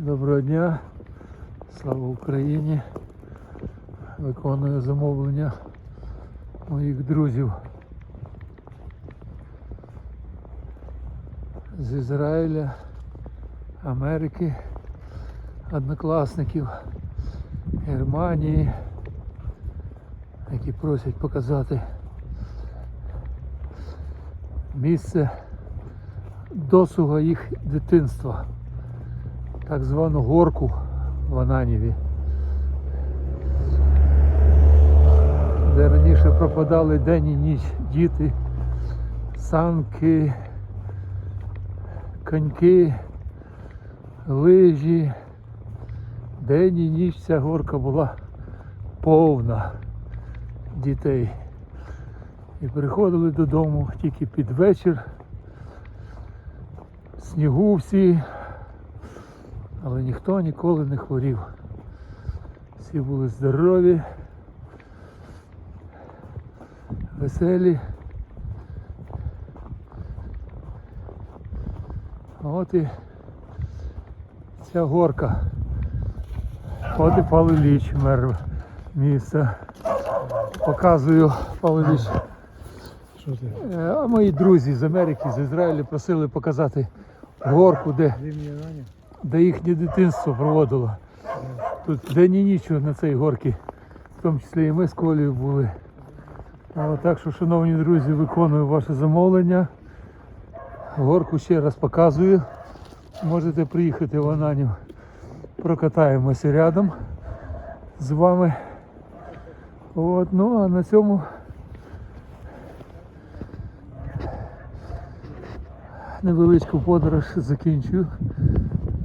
Доброго дня, слава Україні. Виконую замовлення моїх друзів з Ізраїля, Америки, однокласників, Германії, які просять показати місце досуга їх дитинства так звану горку в Ананіві, де раніше пропадали день і ніч діти, санки, коньки, лижі. День і ніч ця горка була повна дітей. І приходили додому тільки під вечір. Снігу всі, але ніхто ніколи не хворів. Всі були здорові, веселі. От і ця горка. От і Павлович, мер міста. Показую Павлович. Е, А мої друзі з Америки, з Ізраїлю просили показати горку, де? Де їхнє дитинство проводило. Тут день і ніч на цій горці, в тому числі і ми з Колею були. Так що, шановні друзі, виконую ваше замовлення. Горку ще раз показую. Можете приїхати в Ананів. Прокатаємося рядом з вами. От, ну а на цьому невеличку подорож закінчую.